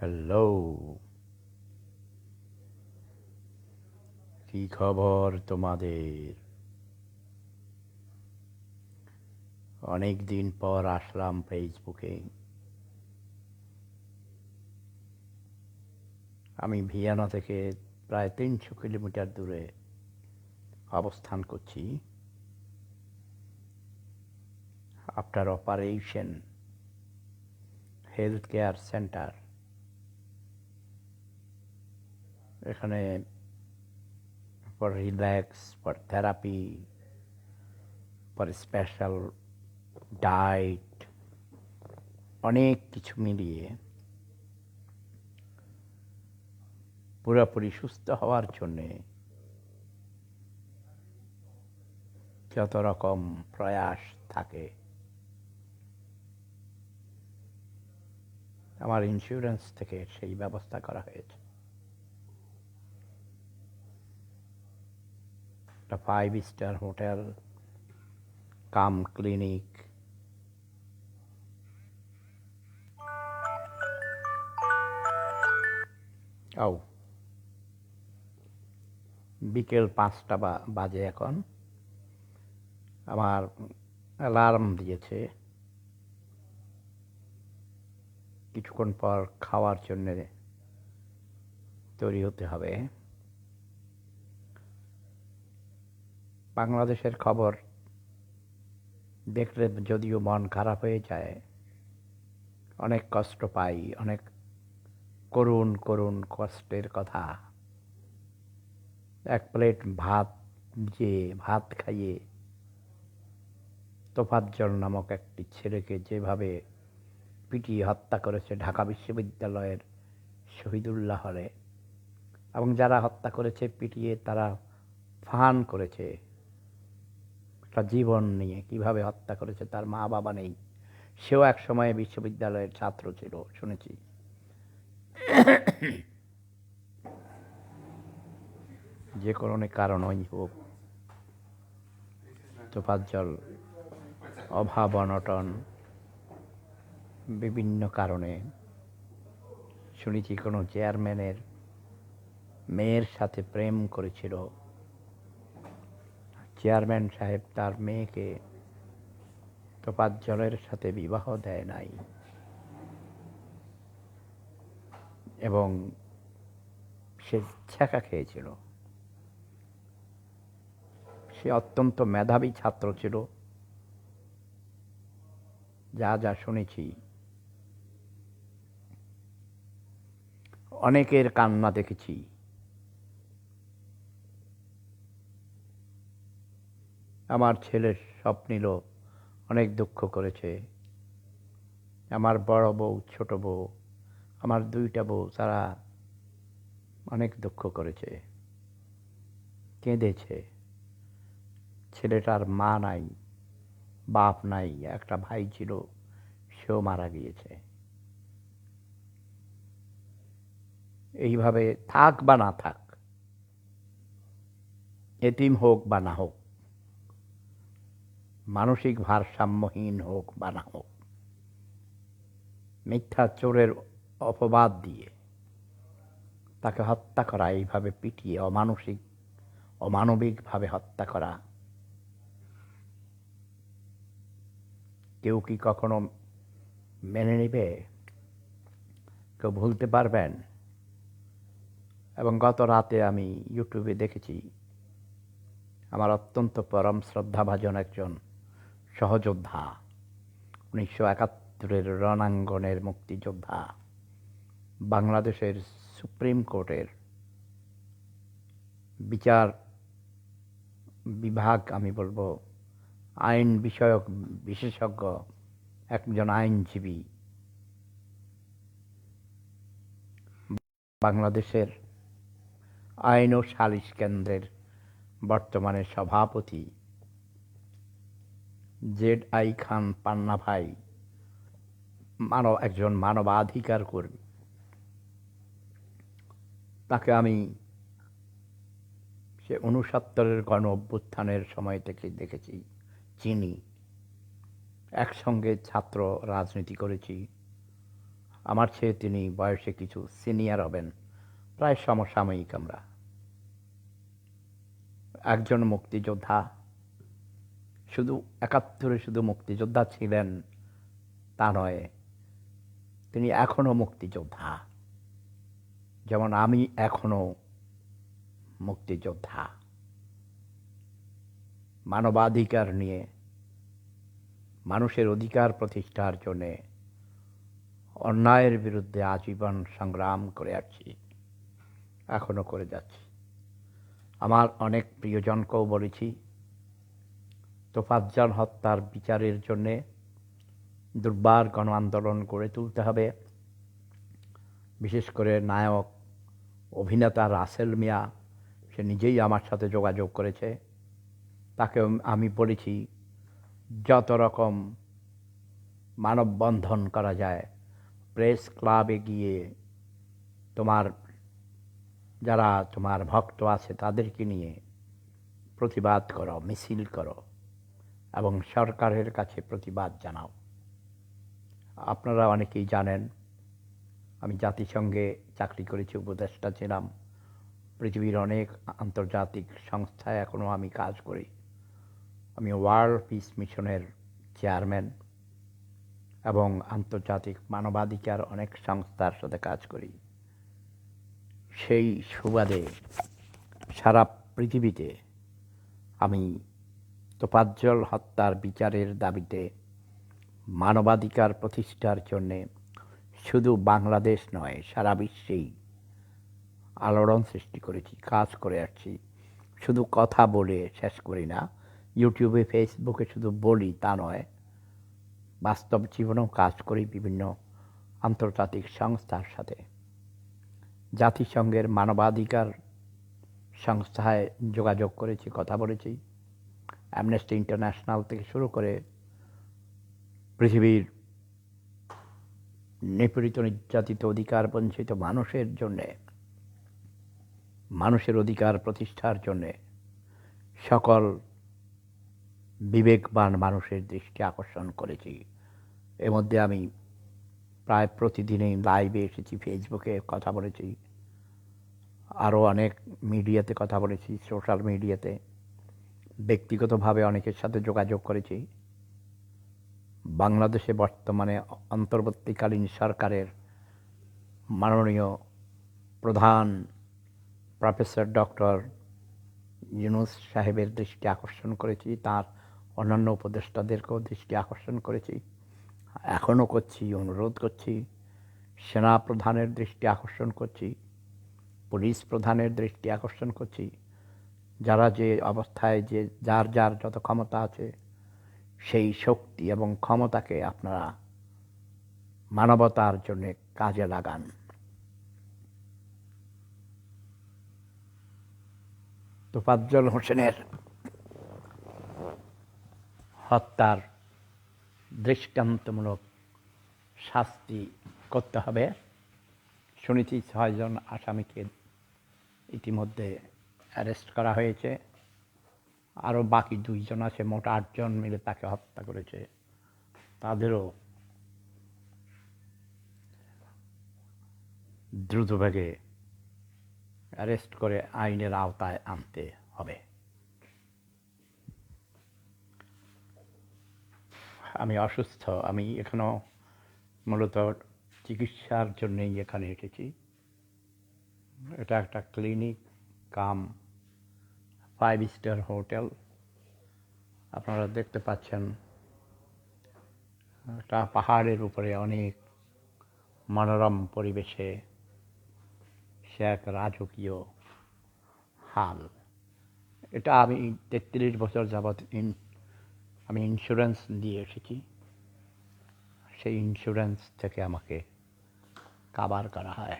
Hello কি খবর তোমাদের? অনেক দিন পর আসলাম ফেসবুকে আমি ভিয়ানা থেকে প্রায় তিনশো কিলোমিটার দূরে অবস্থান করছি। After operation health care centre এখানে for relax for therapy for special diet অনেক কিছু মিলিয়ে পুরোপুরি সুস্থ হওয়ার জন্যে যত রকম প্রয়াস থাকে, আমার ইন্স্যুরেন্স থেকে সেই ব্যবস্থা করা হয়েছে। একটা five star hotel, cum clinic. ও, বিকেল পাঁচটা বাজে এখন। আমার অ্যালার্ম দিয়েছে। কিছুক্ষণ পর খাওয়ার জন্যে তৈরি হতে হবে। বাংলাদেশের খবর দেখলে যদিও মন খারাপ হয়ে যায়, অনেক কষ্ট পাই, অনেক করুণ করুণ কষ্টের কথা। এক প্লেট ভাত যে ভাত খাইয়ে তোফাজ্জল নামক একটি ছেলেকে যেভাবে পিটিয়ে হত্যা করেছে ঢাকা বিশ্ববিদ্যালয়ের শহীদুল্লাহ হলে, এবং যারা হত্যা করেছে, পিটিয়ে তারা ফান করেছে একটা জীবন নিয়ে কীভাবে হত্যা করেছে, তার মা বাবা নেই। সেও এক সময়ে বিশ্ববিদ্যালয়ের ছাত্র ছিল, শুনেছি। যে কোনো কারণই হোক। তোফাজ্জল অভাব, অনটন, বিভিন্ন কারণে, শুনেছি কোনো চেয়ারম্যানের মেয়ের সাথে প্রেম করেছিল। চেয়ারম্যান সাহেব তার মেয়েকে তোপাজ্জলের সাথে বিবাহ দেয় নাই। এবং সে ছ্যাঁকা খেয়েছিল। সে অত্যন্ত মেধাবী ছাত্র ছিল। যা যা শুনেছি। অনেকের কান্না দেখেছি। আমার ছেলের স্বপ্নিল অনেক দুঃখ করেছে। আমার বড় বউ, ছোট বউ, আমার দুইটা বউ, তারা অনেক দুঃখ করেছে। কেঁদেছে। ছেলেটার মা নাই, বাপ নাই, একটা ভাই ছিল, সেও মারা গিয়েছে। এইভাবে থাক বা না থাক, এতিম হোক বা না হোক মানসিক ভারসাম্যহীন হোক বা না হোক, মিথ্যা চোরের অপবাদ দিয়ে তাকে হত্যা করা, এইভাবে পিটিয়ে অমানসিক, অমানবিকভাবে হত্যা করা। কেউ কি কখনো মেনে নেবে? কেউ ভুলতে পারবেন? এবং গত রাতে আমি ইউটিউবে দেখেছি, আমার অত্যন্ত পরম শ্রদ্ধাভাজন একজন সহযোদ্ধা। উনিশশো একাত্তরের রণাঙ্গনের মুক্তিযোদ্ধা। বাংলাদেশের সুপ্রিম কোর্টের বিচার বিভাগ, আমি বলব, আইন বিষয়ক বিশেষজ্ঞ, একজন আইনজীবী। বাংলাদেশের আইন ও সালিশ কেন্দ্রের বর্তমানে সভাপতি। জেড আই খান পান্না ভাই, মানব, একজন মানবাধিকার কর্মী। তাকে আমি সে উনসত্তরের গণ অভ্যুত্থানের সময় থেকে দেখেছি, চিনি। একসঙ্গে ছাত্র রাজনীতি করেছি। আমার চেয়ে তিনি বয়সে কিছু সিনিয়র হবেন, প্রায় সমসাময়িক আমরা। একজন মুক্তিযোদ্ধা শুধু একাত্তরে শুধু মুক্তিযোদ্ধা ছিলেন, তা নয়, তিনি এখনও মুক্তিযোদ্ধা। যেমন আমি এখনও মুক্তিযোদ্ধা। মানবাধিকার নিয়ে, মানুষের অধিকার প্রতিষ্ঠার জন্যে অন্যায়ের বিরুদ্ধে আজীবন সংগ্রাম করে আসছি এখনও করে যাচ্ছি। আমার অনেক প্রিয়জনকেও বলেছি তোফাজ্জল হত্যার বিচারের জন্যে দুর্বার গণ আন্দোলন গড়ে তুলতে হবে। বিশেষ করে নায়ক, অভিনেতা রাসেল মিয়া, সে নিজেই আমার সাথে যোগাযোগ করেছে। তাকে আমি বলেছি, যত রকম মানববন্ধন করা যায়, প্রেস ক্লাবে গিয়ে তোমার, যারা তোমার ভক্ত আছে তাদেরকে নিয়ে প্রতিবাদ করো, মিছিল করো। এবং সরকারের কাছে প্রতিবাদ জানাও। আপনারা অনেকেই জানেন, আমি জাতিসংঘে চাকরি করেছি, উপদেষ্টা ছিলাম। পৃথিবীর অনেক আন্তর্জাতিক সংস্থায় এখনও আমি কাজ করি। আমি ওয়ার্ল্ড পিস মিশনের চেয়ারম্যান এবং আন্তর্জাতিক মানবাধিকার অনেক সংস্থার সাথে কাজ করি। সেই সুবাদে সারা পৃথিবীতে আমি তোপাজ্জল হত্যার বিচারের দাবিতে মানবাধিকার প্রতিষ্ঠার জন্যে শুধু বাংলাদেশ নয়, সারা বিশ্বেই আলোড়ন সৃষ্টি করেছি, কাজ করে আসছি। শুধু কথা বলে শেষ করি না, ইউটিউবে, ফেসবুকে শুধু বলি তা নয়, বাস্তব জীবনেও কাজ করি বিভিন্ন আন্তর্জাতিক সংস্থার সাথে। জাতিসংঘের মানবাধিকার সংস্থায় যোগাযোগ করেছি, কথা বলেছি। অ্যামনেস্টি ইন্টারন্যাশনাল থেকে শুরু করে পৃথিবীর নিপীড়িত নির্যাতিত অধিকার বঞ্চিত মানুষের জন্যে, মানুষের অধিকার প্রতিষ্ঠার জন্যে সকল বিবেকবান মানুষের দৃষ্টি আকর্ষণ করেছি। এর মধ্যে আমি প্রায় প্রতিদিনই লাইভে এসেছি ফেসবুকে কথা বলেছি আরও অনেক মিডিয়াতে কথা বলেছি সোশ্যাল মিডিয়াতে ব্যক্তিগতভাবে অনেকের সাথে যোগাযোগ করেছি। বাংলাদেশে বর্তমানে অন্তর্বর্তীকালীন সরকারের মাননীয় প্রধান প্রফেসর ডক্টর ইউনুস সাহেবের দৃষ্টি আকর্ষণ করেছি, তার অন্যান্য উপদেষ্টাদেরকেও দৃষ্টি আকর্ষণ করেছি। এখনও করছি, অনুরোধ করছি, সেনা প্রধানের দৃষ্টি আকর্ষণ করছি, পুলিশ প্রধানের দৃষ্টি আকর্ষণ করছি। যারা যে অবস্থায় যে যার যার যত ক্ষমতা আছে, সেই শক্তি এবং ক্ষমতাকে আপনারা মানবতার জন্য কাজে লাগান। তোফাজ্জল হোসেনের হত্যার দৃষ্টান্তমূলক শাস্তি করতে হবে। শুনেছি ছয়জন আসামিকে ইতিমধ্যে অ্যারেস্ট করা হয়েছে। আরও বাকি দুইজন আছে, মোট আটজন মিলে তাকে হত্যা করেছে। তাদেরও দ্রুতভাগে অ্যারেস্ট করে আইনের আওতায় আনতে হবে। আমি অসুস্থ, আমি এখনও মূলত চিকিৎসার জন্যেই এখানে এসেছি। এটা একটা clinic, cum five star hotel. আপনারা দেখতে পাচ্ছেন, একটা পাহাড়ের উপরে অনেক মনোরম পরিবেশে সে এক রাজকীয় হাল। এটা আমি তেত্রিশ বছর যাবৎ ইন, আমি ইন্স্যুরেন্স দিয়ে এসেছি। সেই ইন্স্যুরেন্স থেকে আমাকে কাবার করা হয়।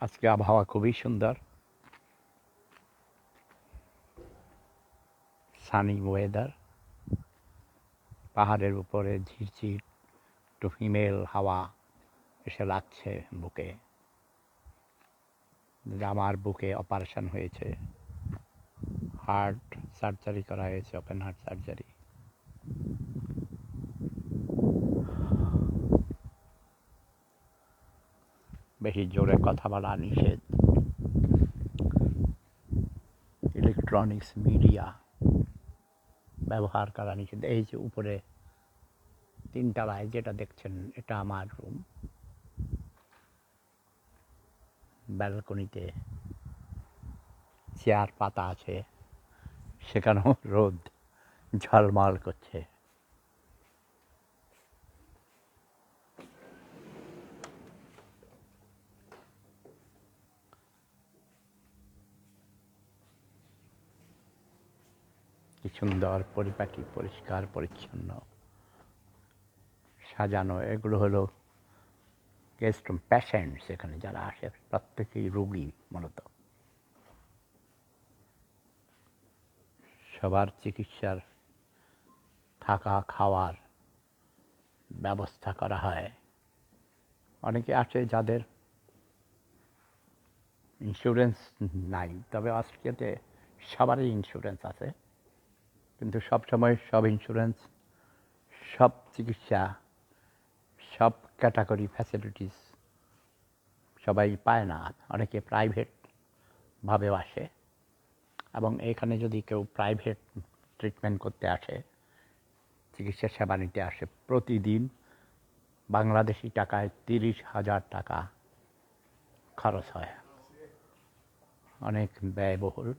আজকে আবহাওয়া খুবই সুন্দর। সানি ওয়েদার পাহাড়ের উপরে ঝিরঝির, একটু ফিমেল হাওয়া এসে লাগছে বুকে। আমার বুকে অপারেশন হয়েছে। হার্ট সার্জারি করা হয়েছে ওপেন হার্ট সার্জারি বেশি জোরে কথা বলা নিষেধ। ইলেকট্রনিক্স মিডিয়া ব্যবহার করা নিষেধ। এই যে উপরে তিনতলায় যেটা দেখছেন, এটা আমার রুম ব্যালকনিতে চেয়ার পাতা আছে। সেখানেও রোদ ঝলমল করছে। সুন্দর পরিপাটি পরিষ্কার, পরিচ্ছন্ন। সাজানো, এগুলো হলো গেস্ট প্যাশেন্টস এখানে যারা আসে, প্রত্যেকেই রোগী মূলত। সবার চিকিৎসার থাকা, খাওয়ার ব্যবস্থা করা হয়। অনেকে আছে যাদের ইন্স্যুরেন্স নাই, তবে অস্ট্রেলিয়াতে সবারই ইন্স্যুরেন্স আছে। কিন্তু সব সময় সব ইন্স্যুরেন্স সব চিকিৎসা, সব ক্যাটাগরি ফ্যাসিলিটিস সবাই পায় না। অনেকে প্রাইভেটভাবেও আসে এবং এখানে যদি কেউ প্রাইভেট ট্রিটমেন্ট করতে আসে, চিকিৎসা সেবা নিতে আসে প্রতিদিন, বাংলাদেশি টাকায় তিরিশ হাজার টাকা খরচ হয়। অনেক ব্যয়বহুল।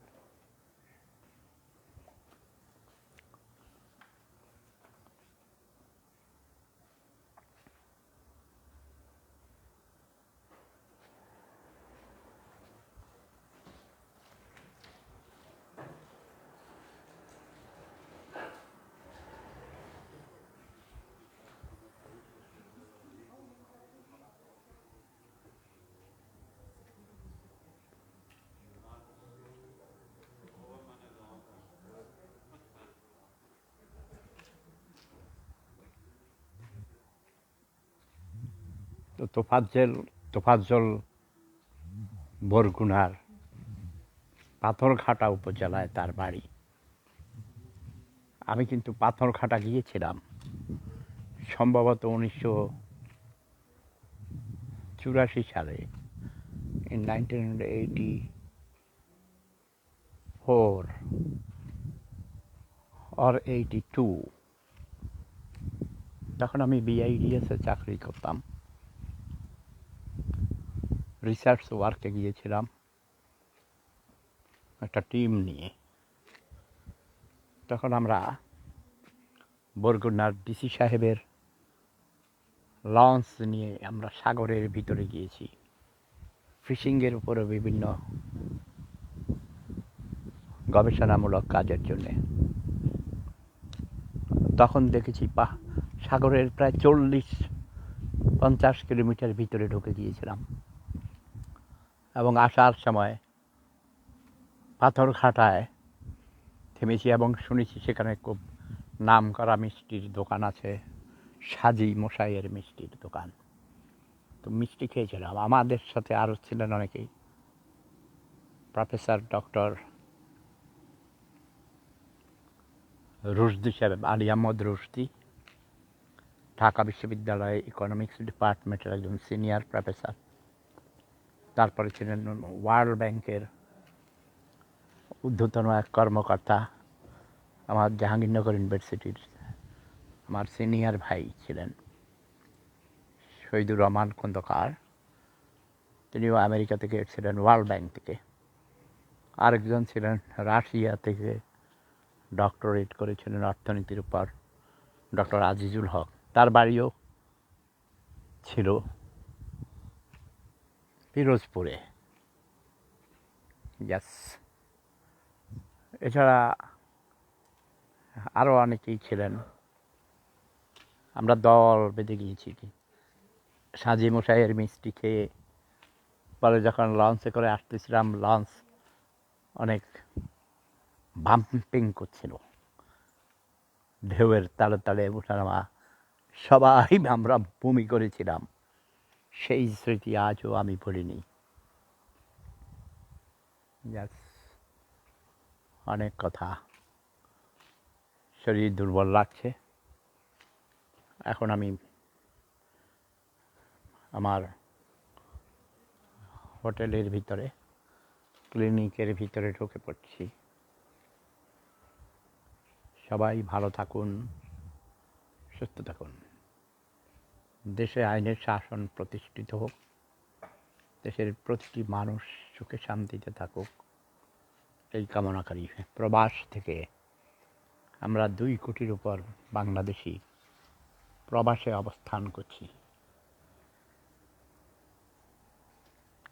তোফাজ্জল তোফাজ্জল বরগুনার পাথরঘাটা উপজেলায় তার বাড়ি। আমি কিন্তু পাথরঘাটা গিয়েছিলাম। সম্ভবত উনিশশো চুরাশি সালে in nineteen eighty four or eighty two তখন আমি বিআইডিএসে চাকরি করতাম। রিসার্চ ওয়ার্কে গিয়েছিলাম। একটা টিম নিয়ে। তখন আমরা বরগুনার ডিসি সাহেবের লঞ্চ নিয়ে আমরা সাগরের ভিতরে গিয়েছি। ফিশিংয়ের উপরে বিভিন্ন গবেষণামূলক কাজের জন্যে। তখন দেখেছি পা সাগরের প্রায় চল্লিশ পঞ্চাশ কিলোমিটার ভিতরে ঢুকে গিয়েছিলাম। এবং আসার সময় পাথরঘাটায় থেমেছি এবং শুনেছি সেখানে খুব নাম করা মিষ্টির দোকান আছে, সাজি মশাইয়ের মিষ্টির দোকান। তো মিষ্টি খেয়েছিলাম। আমাদের সাথে আরও ছিলেন অনেকেই। প্রফেসর ডক্টর রুশদি সাহেব, আলী আহমদ রুশদি, ঢাকা বিশ্ববিদ্যালয়ে ইকোনমিক্স ডিপার্টমেন্টের একজন সিনিয়র প্রফেসর। তারপরে ছিলেন ওয়ার্ল্ড ব্যাংকের ঊর্ধ্বতন এক কর্মকর্তা আমার জাহাঙ্গীরনগর ইউনিভার্সিটির আমার সিনিয়র ভাই ছিলেন, শহীদুর রহমান খন্দকার। তিনিও আমেরিকা থেকে এসেছিলেন, ওয়ার্ল্ড ব্যাংক থেকে। আরেকজন ছিলেন, রাশিয়া থেকে ডক্টরেট করেছিলেন অর্থনীতির উপর, ডক্টর আজিজুল হক। তার বাড়িও ছিল। পিরোজপুরে। ইয়াস এছাড়া আরও অনেকেই ছিলেন। আমরা দল বেঁধে গিয়েছি কি। সাজি মশাইয়ের মিষ্টি খেয়ে পরে যখন লঞ্চে করে আসতেছিলাম, লঞ্চ অনেক বাম্পিং করছিল। ঢেউয়ের তালে তালে উঠানামা সবাই আমরা বমি করেছিলাম। সেই স্মৃতি আজও আমি ভুলিনি। অনেক কথা। শরীর দুর্বল লাগছে। এখন আমি আমার হোটেলের ভিতরে, ক্লিনিকের ভিতরে ঢুকে পড়ছি। সবাই ভালো থাকুন, সুস্থ থাকুন। দেশে আইনের শাসন প্রতিষ্ঠিত হোক, দেশের প্রতিটি মানুষ সুখে শান্তিতে থাকুক, এই কামনাকারী প্রবাস থেকে আমরা দুই কোটির উপর বাংলাদেশি প্রবাসে অবস্থান করছি।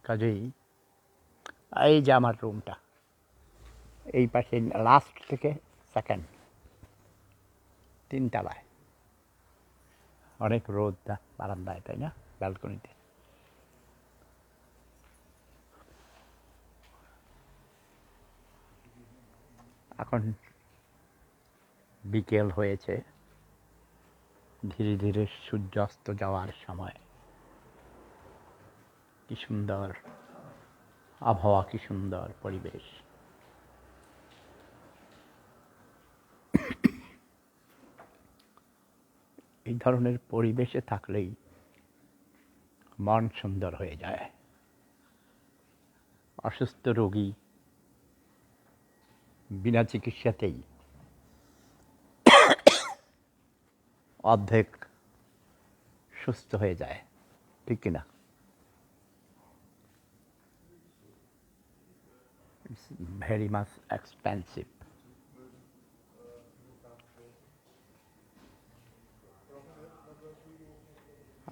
কাজেই এই যে আমার রুমটা, এই পাশে লাস্ট থেকে সেকেন্ড তিনতলায়। অনেক রোদ বারান্দায়, তাই না? ব্যালকনিতে। এখন বিকেল হয়েছে। ধীরে ধীরে সূর্যাস্ত যাওয়ার সময়। কি সুন্দর আবহাওয়া, কি সুন্দর পরিবেশ। এই ধরনের পরিবেশে থাকলেই মন সুন্দর হয়ে যায়। অসুস্থ রোগী বিনা চিকিৎসাতেই অর্ধেক সুস্থ হয়ে যায়, ঠিক কিনা? ভেরি মাচ এক্সপেন্সিভ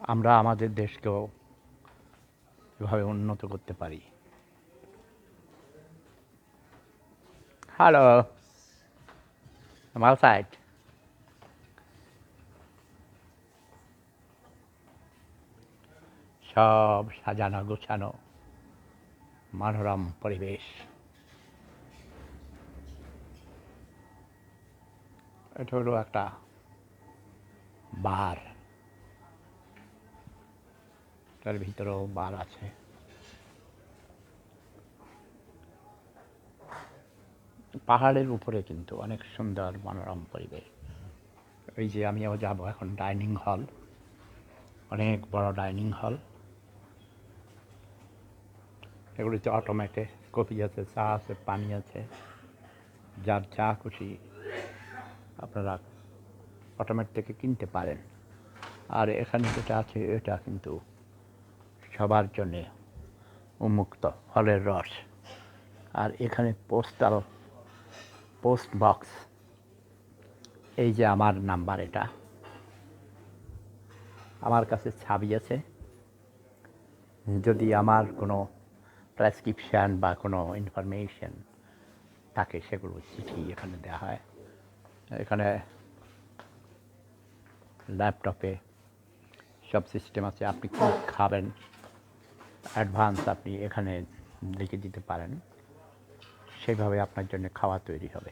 আমরা আমাদের দেশকেও এভাবে উন্নত করতে পারি। Hello I'm outside. সব সাজানো গোছানো মনোরম পরিবেশ। এটা হলো একটা বার। তার ভিতরেও বার আছে। পাহাড়ের উপরে কিন্তু অনেক সুন্দর মনোরম পরিবেশ। ওই যে আমিও যাব এখন ডাইনিং হল, অনেক বড় ডাইনিং হল। এগুলিতে অটোমেটে কফি আছে, চা আছে, পানি আছে, যার চা খুশি আপনারা অটোমেট থেকে কিনতে পারেন। আর এখানে যেটা আছে, এটা কিন্তু সবার জন্যে উন্মুক্ত ফলের রস। আর এখানে পোস্টাল পোস্ট বক্স এই যে আমার নাম্বার এটা। আমার কাছে ছাবি আছে। যদি আমার কোনো প্রেসক্রিপশান বা কোনো ইনফরমেশন থাকে, সেগুলো চিঠি এখানে দেওয়া হয়। এখানে ল্যাপটপে সব সিস্টেম আছে। আপনি কী খাবেন? অ্যাডভান্স আপনি এখানে লিখে দিতে পারেন। সেইভাবে আপনার জন্য খাওয়া তৈরি হবে।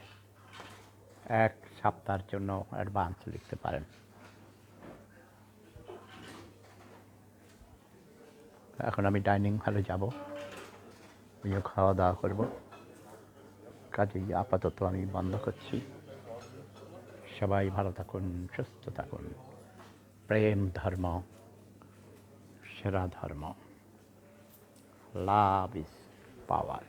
এক সপ্তাহের জন্য অ্যাডভান্স লিখতে পারেন। এখন আমি ডাইনিং হলে যাব। আমিও খাওয়া দাওয়া করব। কাজেই আপাতত আমি বন্ধ করছি। সবাই ভালো থাকুন, সুস্থ থাকুন। প্রেম ধর্ম, সেরা ধর্ম। love is power